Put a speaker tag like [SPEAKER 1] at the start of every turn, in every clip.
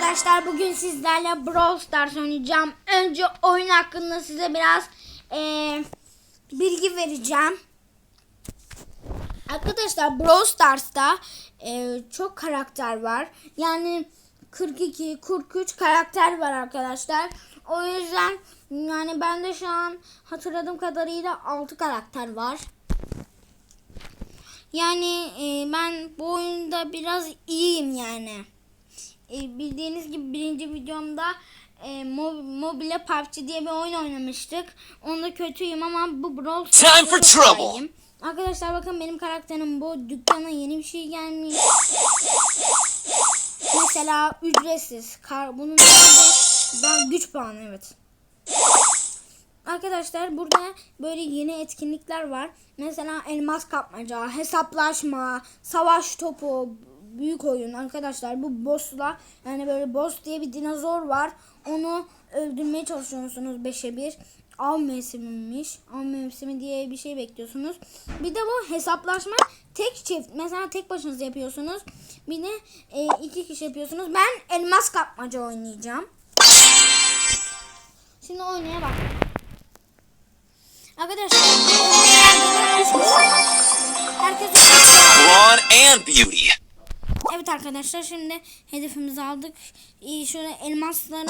[SPEAKER 1] arkadaşlar bugün sizlerle Brawl Stars oynayacağım. Önce oyun hakkında size biraz eee, bilgi vereceğim. Arkadaşlar Brawl Stars'ta eee, çok karakter var. Yani 42, 43 karakter var arkadaşlar. O yüzden yani bende şu an hatırladığım kadarıyla 6 karakter var. Yani e, ben bu oyunda biraz iyiyim yani. E, bildiğiniz gibi birinci videomda e, Mo- Mobile PUBG diye bir oyun oynamıştık. Onda kötüyüm ama bu Brawl
[SPEAKER 2] Time for trouble.
[SPEAKER 1] Arkadaşlar bakın benim karakterim bu. Dükkana yeni bir şey gelmiş. Mesela ücretsiz. Kar, bunun ben güç puanı evet. Arkadaşlar burada böyle yeni etkinlikler var. Mesela elmas kapmaca, hesaplaşma, savaş topu, büyük oyun arkadaşlar. Bu boss'la yani böyle boss diye bir dinozor var. Onu öldürmeye çalışıyorsunuz 5'e 1. Av mevsimiymiş. Av mevsimi diye bir şey bekliyorsunuz. Bir de bu hesaplaşma tek çift. Mesela tek başınıza yapıyorsunuz. Bir de e, iki kişi yapıyorsunuz. Ben elmas kapmaca oynayacağım. Şimdi oynaya bak. Arkadaşlar herkes
[SPEAKER 2] Brawn and beauty.
[SPEAKER 1] Evet arkadaşlar şimdi hedefimizi aldık. Ee, şöyle elmasları.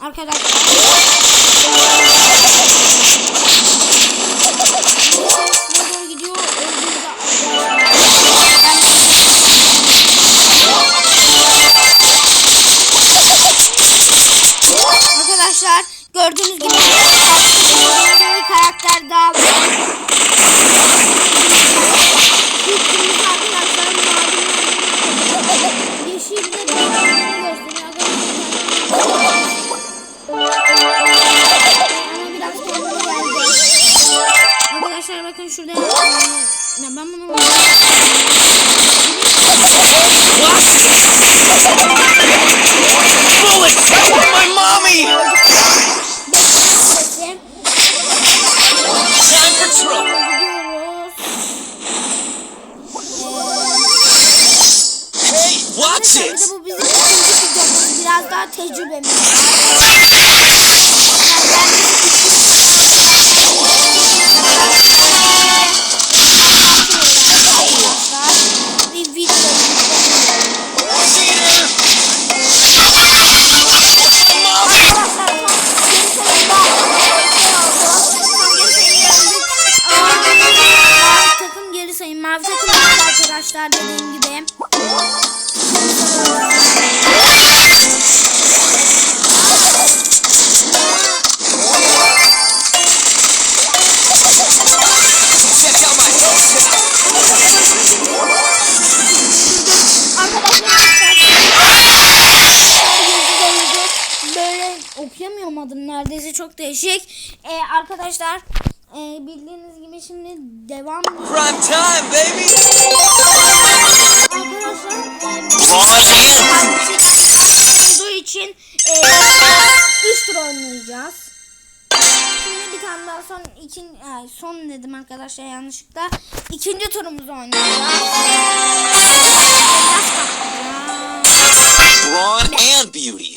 [SPEAKER 1] Arkadaşlar. Arkadaşlar gördüğünüz gibi bir karakter daha var. İlk kırmızı arkadaşlar mavi yeşil de bir. Arkadaşlar bakın şurada ya ben bunu
[SPEAKER 2] Bullet! My mommy!
[SPEAKER 1] Bekleyin.
[SPEAKER 2] Time for trouble.
[SPEAKER 1] Gidiyoruz.
[SPEAKER 2] Hey, watch
[SPEAKER 1] Arkadaşlar bir
[SPEAKER 2] it!
[SPEAKER 1] de bu bizim ikinci videomuz. Biraz daha tecrübemiz var. Arkadaşlar dediğim gibi. Okuyamıyorum adını neredeyse çok değişik. Ee, arkadaşlar e, bildiğiniz gibi şimdi devam
[SPEAKER 2] Prime time, baby!
[SPEAKER 1] arkadaşlar e, olduğu için e, 3 tur oynayacağız. Şimdi bir tane daha son ikin ay, son dedim arkadaşlar yanlışlıkla. İkinci turumuzu oynayacağız.
[SPEAKER 2] Brawn and beauty.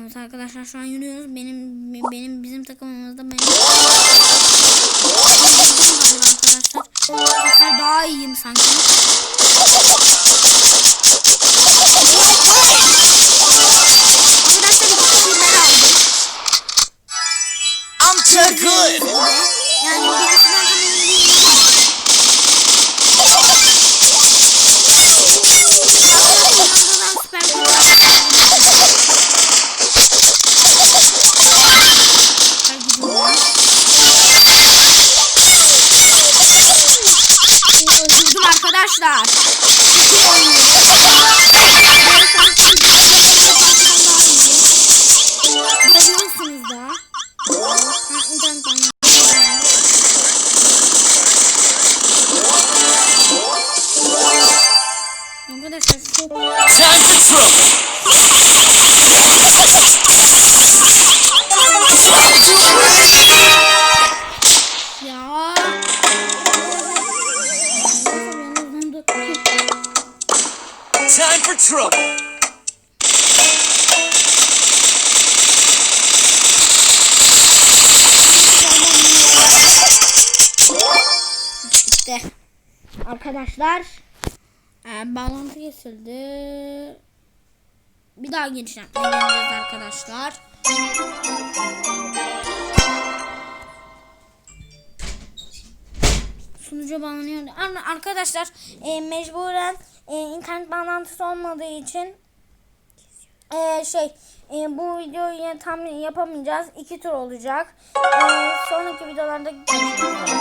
[SPEAKER 1] Evet arkadaşlar şu an yürüyoruz. Benim benim bizim takımımızda benim arkadaşlar. Sefer daha iyiyim sanki. Arkadaşlar kişiyi ben aldım.
[SPEAKER 2] I'm too good!
[SPEAKER 1] Arkadaşlar. Çok oynuyorum. Görüyorsunuz da. Ha, internetten Arkadaşlar çok
[SPEAKER 2] Time for trouble! For trouble.
[SPEAKER 1] Bitti. Arkadaşlar e, bağlantı kesildi. Bir daha deneyeceğiz arkadaşlar. Sunucu bağlanıyor. Ar- Arkadaşlar e, mecburen e, internet bağlantısı olmadığı için e, şey e, bu videoyu tam yapamayacağız. İki tur olacak. E, sonraki videolarda görüşmek üzere.